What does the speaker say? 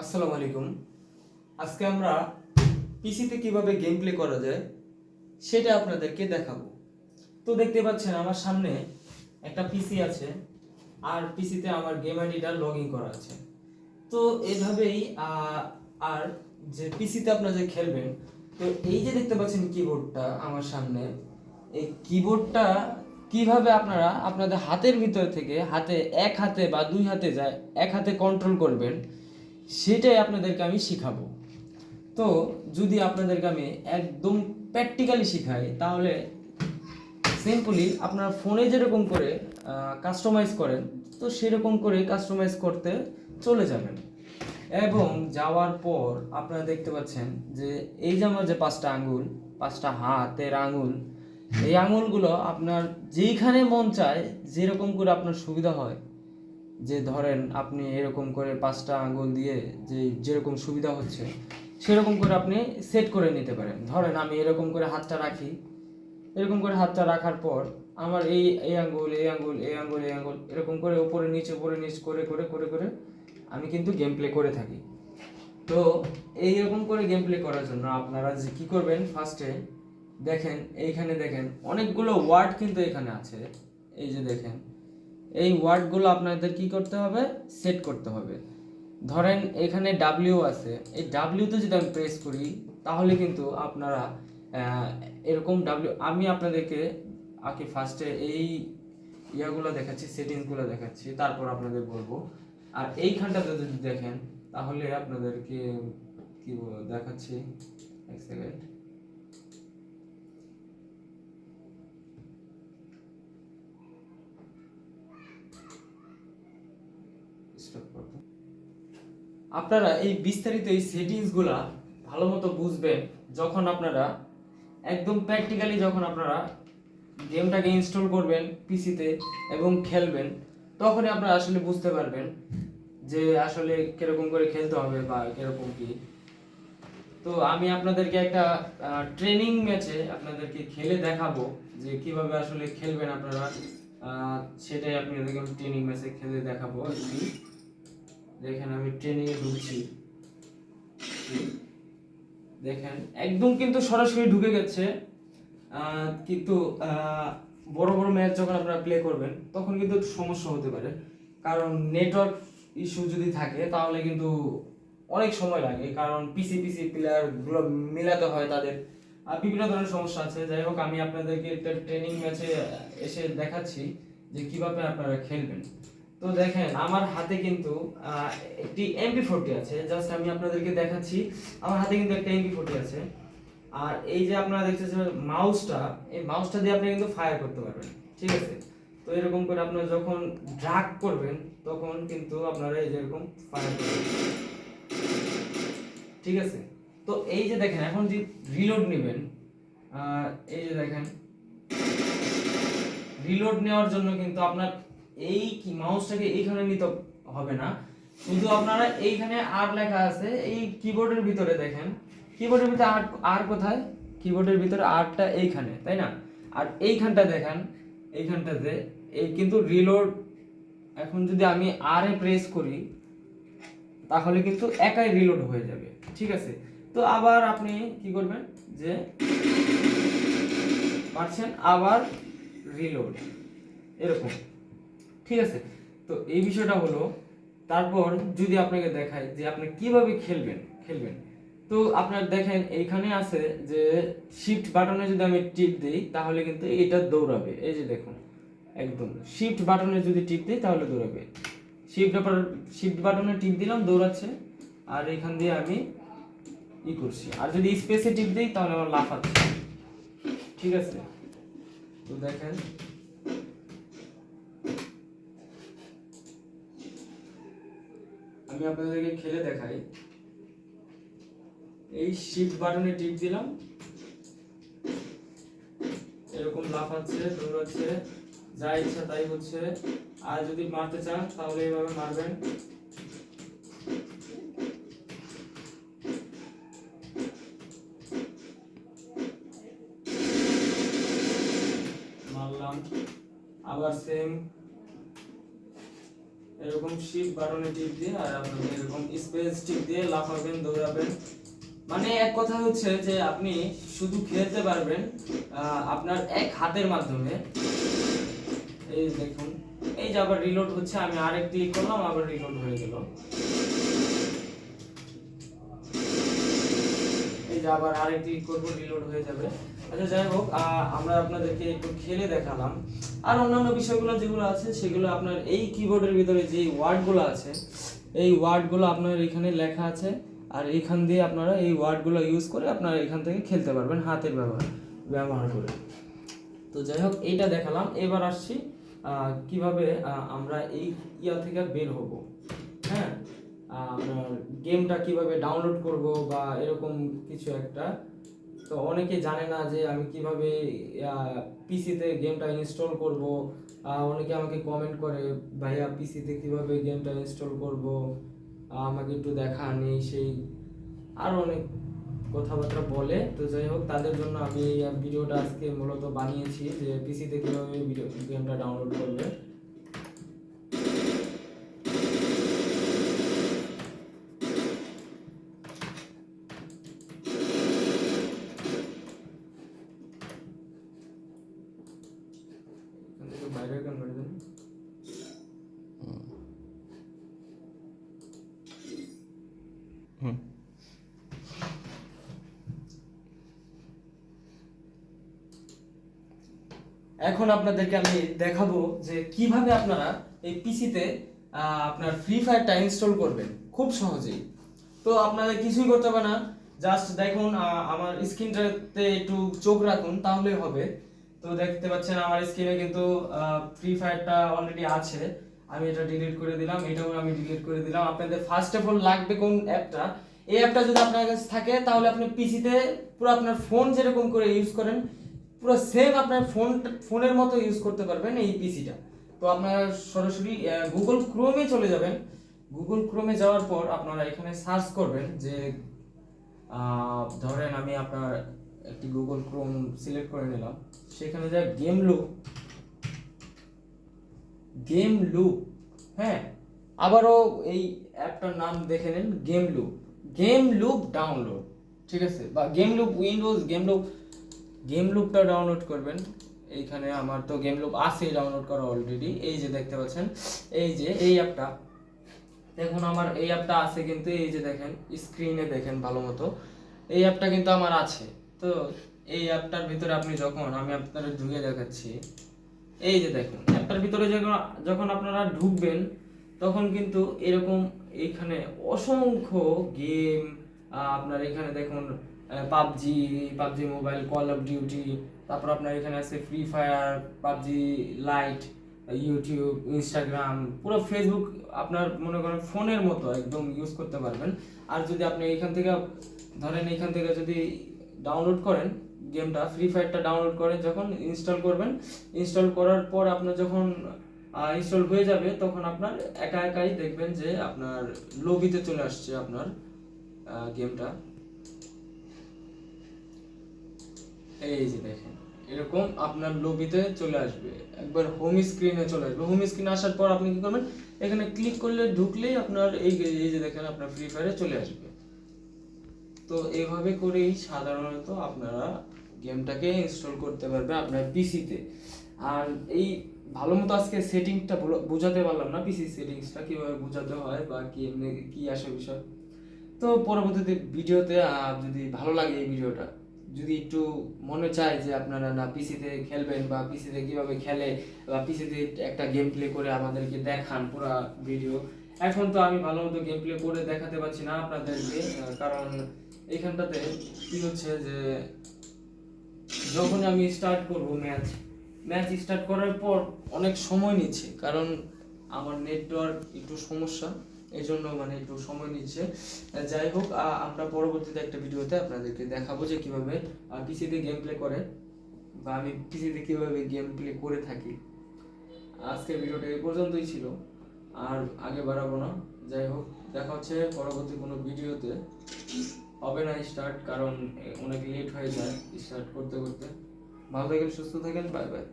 আসসালামু আলাইকুম। আজকে আমরা পিসিতে কীভাবে গেম প্লে করা যায় সেটা আপনাদেরকে দেখাবো। তো দেখতে পাচ্ছেন আমার সামনে একটা পিসি আছে আর পিসিতে আমার গেম আইডিটা লগ ইন করা আছে। তো এভাবেই আর যে পিসিতে আপনারা যে খেলবেন, তো এই যে দেখতে পাচ্ছেন কিবোর্ডটা আমার সামনে, এই কিবোর্ডটা কীভাবে আপনারা আপনাদের হাতের ভিতর থেকে হাতে এক হাতে বা দুই হাতে যায়, এক হাতে কন্ট্রোল করবেন সেটাই আপনাদেরকে আমি শিখাবো। তো যদি আপনাদেরকে আমি একদম প্র্যাকটিক্যালি শিখাই, তাহলে সিম্পলি আপনার ফোনে যেরকম করে কাস্টমাইজ করেন, তো সেরকম করে কাস্টমাইজ করতে চলে যাবেন। এবং যাওয়ার পর আপনারা দেখতে পাচ্ছেন যে এই যে আমার যে পাঁচটা আঙ্গুল পাঁচটা হাতের আঙুল, এই আঙুলগুলো আপনার যেইখানে মন চায়, যেরকম করে আপনার সুবিধা হয় যে ধরেন আপনি এরকম করে পাঁচটা আঙ্গুল দিয়ে যে যেরকম সুবিধা হচ্ছে, সেরকম করে আপনি সেট করে নিতে পারেন। ধরেন আমি এরকম করে হাতটা রাখি। এরকম করে হাতটা রাখার পর আমার এই এই আঙ্গুল এই আঙ্গুল এই আঙ্গুল এই আঙ্গুল, এরকম করে উপরে নিচে, উপরে নিচ, করে করে করে করে আমি কিন্তু গেম প্লে করে থাকি। তো এইরকম করে গেম প্লে করার জন্য আপনারা যে কী করবেন ফার্স্টে দেখেন, এইখানে দেখেন, অনেকগুলো ওয়ার্ড কিন্তু এখানে আছে। এই যে দেখেন এই ওয়ার্ডগুলো আপনাদের কি করতে হবে? সেট করতে হবে। ধরেন এখানে ডাব্লিউ আছে। এই ডাব্লিউতে যদি আমি প্রেস করি, তাহলে কিন্তু আপনারা এরকম ডাব্লিউ আমি আপনাদেরকে আগে ফার্স্টে এই ইয়াগুলো দেখাচ্ছি সেটিংসগুলো দেখাচ্ছি, তারপর আপনাদের বলব। আর এইখানটাতে যদি দেখেন, তাহলে আপনাদেরকে কি দেখাচ্ছি। এক সেকেন্ড স্টপ করতে আপনারা এই বিস্তারিত এই সেটিংসগুলা ভালো মতো বুঝবেন যখন আপনারা, একদম প্র্যাকটিক্যালি যখন আপনারা গেমটাকে ইনস্টল করবেন পিসিতে এবং খেলবেন, তখনই আপনারা আসলে বুঝতে পারবেন যে আসলে কীরকম করে খেলতে হবে বা কীরকম কি। তো আমি আপনাদেরকে একটা ট্রেনিং ম্যাচে আপনাদেরকে খেলে দেখাবো যে কীভাবে আসলে খেলবেন আপনারা। সেটাই আপনাদেরকে ট্রেনিং ম্যাচে খেলে দেখাবো দেখেন আমি ট্রেনিং এ ঢুকছি। দেখেন, একদম কিন্তু সরাসরি ঢুকে গেছে। কিন্তু বড় বড় ম্যাচ যখন আপনারা প্লে করবেন, তখন কিন্তু সমস্যা হতে পারে। কারণ নেটওয়ার্ক ইস্যু যদি থাকে, তাহলে কিন্তু অনেক সময় লাগে। কারণ পিসি পিসি প্লেয়ারগুলো মিলাতে হয় তাদের। আর বিভিন্ন ধরনের সমস্যা আছে। যাই হোক, আমি আপনাদেরকে একটা ট্রেনিং ম্যাচে এসে দেখাচ্ছি যে কীভাবে আপনারা খেলবেন। তো দেখেন, আমার হাতে কিন্তু একটি এমপি ফোরটি আছে। জাস্ট আমি আপনাদেরকে দেখাচ্ছি। আমার হাতে কিন্তু একটা এমপি ফোরটি আছে। আর এই যে আপনারা দেখতেছেন মাউসটা এই মাউসটা দিয়ে আপনি কিন্তু ফায়ার করতে পারবেন। ঠিক আছে? তো এরকম করে আপনারা যখন ড্রাগ করবেন, তখন কিন্তু আপনারা এই যে এরকম ফায়ার করবেন। ঠিক আছে? তো এই যে দেখেন, এখন যে রিলোড নেবেন এই যে দেখেন রিলোড নেওয়ার জন্য কিন্তু আপনার এই কি মাউসটাকে এইখানে নিতে হবে না। শুধু আপনারা এইখানে আর লেখা আছে, এই কিবোর্ডের ভিতরে দেখেন। কিবোর্ডের ভিতরে আর আর কোথায়? কিবোর্ডের ভিতরে আরটা এইখানে, তাই না? আর এইখানটা দেখেন এইখানটাতে এই কিন্তু রিলোড এখন যদি আমি আর এ প্রেস করি, তাহলে কিন্তু একাই রিলোড হয়ে যাবে, ঠিক আছে? তো আবার আপনি কি করবেন যে, পারছেন আবার রিলোড এরকম। ঠিক আছে? তো এই বিষয়টা হলো, তারপর যদি আপনাকে দেখায় যে আপনি কীভাবে খেলবেন খেলবেন। তো আপনার দেখেন, এইখানে আছে যে শিফট বাটনে যদি আমি টিপ দিই, তাহলে কিন্তু এটা দৌড়াবে। এই যে দেখুন, একদম। শিফট বাটনে যদি টিপ দিই, তাহলে দৌড়াবে। শিফট শিফট বাটনে টিপ দিলাম, দৌড়াচ্ছে। আর এখান দিয়ে আমি ই করছি। আর যদি স্পেসে টিপ দিই, তাহলে আমার লাফাচ্ছে। ঠিক আছে? তো দেখেন আমি আপনাদেরকে খেলে দেখাই। এই শিফট বাটনে টিপ দিলাম। এরকম লাফাচ্ছে দৌড়াচ্ছে যা ইচ্ছা তাই হচ্ছে। আর যদি মারতে চান, তাহলে এইভাবে মারবেন। মারলাম। আবার সেম এরকম শিফট বাটনে টিপ দিয়ে, আর আপনাদের এরকম স্পেস টিপ দিয়ে লাফাবেন, দৌড়াবেন। মানে এক কথা হচ্ছে যে আপনি শুধু খেলতে পারবেন আপনার এক হাতের মাধ্যমে। এই দেখুন, এই যে আবার রিলোড হচ্ছে, আমি আরেক ক্লিক করলাম, আবার রিলোড হয়ে গেল। এই যে আবার আরেক ক্লিক করব রিলোড হয়ে যাবে। আচ্ছা যাই হোক আমরা আপনাদেরকে একটু খেলে দেখালাম। আর অন্যান্য বিষয়গুলো যেগুলো আছে, সেগুলো আপনার এই কিবোর্ডের ভিতরে যে ওয়ার্ডগুলো আছে, এই ওয়ার্ডগুলো আপনার এখানে লেখা আছে। আর এখান দিয়ে আপনারা এই ওয়ার্ডগুলো ইউজ করে আপনারা এখান থেকে খেলতে পারবেন, হাতের ব্যবহার ব্যবহার করে। তো যাই হোক, এইটা দেখালাম। এবার আসছি কীভাবে আমরা এই ইয়া থেকে বের হব। হ্যাঁ? আপনার গেমটা কীভাবে ডাউনলোড করব বা এরকম কিছু একটা তো অনেকে জানে না যে আমি কীভাবে পিসিতে গেমটা ইনস্টল করব। অনেকে আমাকে কমেন্ট করে, ভাইয়া পিসিতে কীভাবে গেমটা ইনস্টল করব? আমাকে একটু দেখান এই সেই। আরও অনেক কথাবার্তা বলে। তো যাই হোক, তাদের জন্য আমি ভিডিওটা আজকে মূলত বানিয়েছি যে পিসিতে কীভাবে ভিডিও গেমটা ডাউনলোড করবে এখান থেকে বাইরে কেন করে দেন এখন আপনাদেরকে আমি দেখাবো যে কীভাবে আপনারা এই পিসিতে আপনার ফ্রি ফায়ারটা ইনস্টল করবেন। খুব সহজেই। তো আপনাদের কিছুই করতে হবে না। জাস্ট দেখুন আমার স্ক্রিনটাতে একটু চোখ রাখুন, তাহলেই হবে। তো দেখতে পাচ্ছেন, আমার স্ক্রিনে কিন্তু ফ্রি ফায়ারটা অলরেডি আছে। আমি এটা ডিলিট করে দিলাম, এটাও আমি ডিলিট করে দিলাম। আপনাদের ফার্স্ট অফ অল লাগবে কোন অ্যাপটা? এই অ্যাপটা যদি আপনার কাছে থাকে, তাহলে আপনি পিসিতে পুরো আপনার ফোন যেরকম করে ইউজ করেন পুরো সেম আপনার ফোন ফোনের মতো ইউজ করতে পারবেন এই পিসিটা তো আপনারা সরাসরি গুগল ক্রোমে চলে যাবেন। গুগল ক্রোমে যাওয়ার পর আপনারা এখানে সার্চ করবেন যে ধরেন আমি আপনার একটি গুগল ক্রোম সিলেক্ট করে নিলাম। সেখানে যা গেম লুপ গেম লুপ হ্যাঁ? আবারও এই অ্যাপটার নাম দেখে নিন game loop game loop download ঠিক আছে? বা game loop Windows game loop game লুপটা download করবেন। এইখানে আমার তো গেম লুপ আছে ডাউনলোড করা অলরেডি এই যে দেখতে পাচ্ছেন, এই যে এই অ্যাপটা দেখুন, আমার এই অ্যাপটা আছে কিন্তু এই যে দেখেন স্ক্রিনে দেখেন ভালো মতো। এই অ্যাপটা কিন্তু আমার আছে। তো এই অ্যাপটার ভিতরে আপনি যখন, আমি আপনাদের ঢুকে দেখাচ্ছি। এই যে দেখুন অ্যাপটার ভিতরে যখন যখন আপনারা ঢুকবেন, তখন কিন্তু এরকম এইখানে অসংখ্য গেম আপনার এখানে দেখুন PUBG PUBG mobile call of duty তারপর আপনার এখানে আছে free fire PUBG lite YouTube Instagram পুরো ফেসবুক আপনার মনে করেন ফোনের মতো একদম ইউজ করতে পারবেন। আর যদি আপনি এখান থেকে, ধরেন এখান থেকে যদি ডাউনলোড করেন গেমটা ফ্রি ফায়ারটা ডাউনলোড করেন, যখন ইনস্টল করবেন ইনস্টল করার পর আপনার যখন ইনস্টল হয়ে যাবে, তখন আপনার একা একাই দেখবেন যে আপনার লবিতে চলে আসছে আপনার গেমটা এই যে দেখেন, এরকম আপনার লবিতে চলে আসবে। একবার হোম স্ক্রিনে চলে আসবে। হোম স্ক্রিনে আসার পর আপনি কি করবেন? এখানে ক্লিক করলে ঢুকলেই আপনার এই এই যে দেখেন আপনার ফ্রি ফায়ারে চলে আসবে। তো এভাবে করেই সাধারণত আপনারা গেমটাকে ইনস্টল করতে পারবে আপনার পিসিতে আর এই ভালো মতো আজকে সেটিংসটা বোঝাতে পারলাম না পিসি সেটিংসটা কীভাবে বোঝাতে হয় বা কি এমনি, কি আসে বিষয়। তো পরবর্তীতে ভিডিওতে যদি ভালো লাগে এই ভিডিওটা যদি একটু মনে চায় যে আপনারা না পিসিতে খেলবেন বা পিসিতে কীভাবে খেলে বা পিসিতে একটা গেম প্লে করে আমাদেরকে দেখান পুরো ভিডিও এখন তো আমি ভালো মতো গেম প্লে করে দেখাতে পারছি না আপনাদেরকে কারণ এইখানটাতে কি হচ্ছে যে যখন আমি স্টার্ট করব ম্যাচ ম্যাচ স্টার্ট করার পর অনেক সময় নিচ্ছে, কারণ আমার নেটওয়ার্ক একটু সমস্যা। এই জন্য মানে একটু সময় নিচ্ছে। যাই হোক আমরা পরবর্তীতে একটা ভিডিওতে আপনাদেরকে দেখাবো যে কীভাবে পিসিতে গেম প্লে করে বা আমি পিসিতে কীভাবে গেম প্লে করে থাকি। আজকের ভিডিওটা এই পর্যন্তই ছিল, আর আগে বাড়াবো না। যাই হোক, দেখা হচ্ছে পরবর্তী কোনো ভিডিওতে। হবে না স্টার্ট কারণ অনেক লেট হয়ে যায় স্টার্ট করতে করতে। ভালো থাকেন, সুস্থ থাকেন বাই বাই